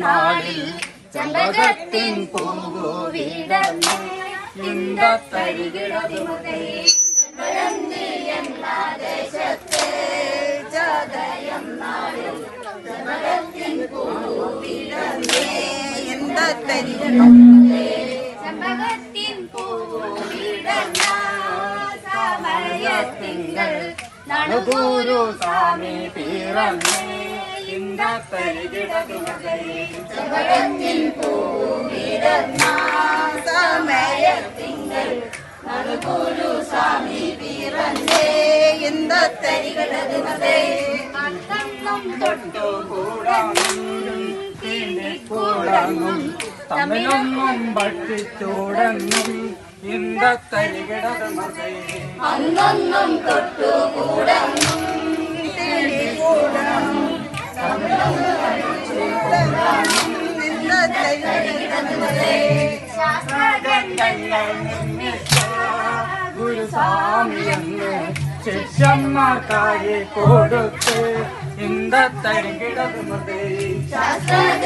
നാളിൽ പൂവിടമേ പൂവു വിടർന്ന് ഇന്തത്തരികിടതിമുതൈ சமயத்தின் சமயத்திங்கள் நடுகுரு சாமி பிறந்தே இந்த பரிகிடத்தின் தொட்டு கூட കൂടങ്ങും കൂടങ്ങും തമ്മിലൊന്നും ഭക്ഷിച്ചൂടങ്ങും അന്നൊന്നും തൊട്ടുകൂടങ്ങും ഗുരുസ്വാമിയെന്ന് ശിഷ്യന്മാർക്കായി കൊടുത്ത് ഇന്നത്തരികിടതുമതൈ ശാസ്ത്രഗ്രന്ഥങ്ങൾ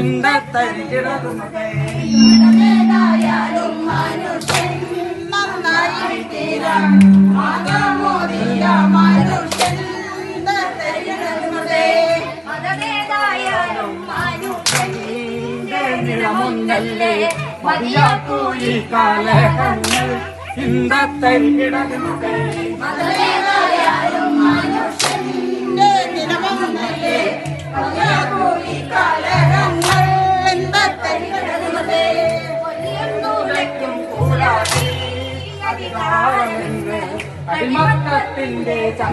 മാതാമോദിയ മനുഷ്യൻ മനുഷ്യൻ നന്നായി തീരാൻ മതമോദിയ മനുഷ്യൻ മതമേതായാലും മനുഷ്യൻ നിറമൊന്നല്ലേ മതിയാക്കൂ ഈ കാലകങ്ങൾ ഇന്നത്തരികിടതുമതൈ മതമേതായാലും മനുഷ്യന്റെ ติกา Happy Mother's Day จัง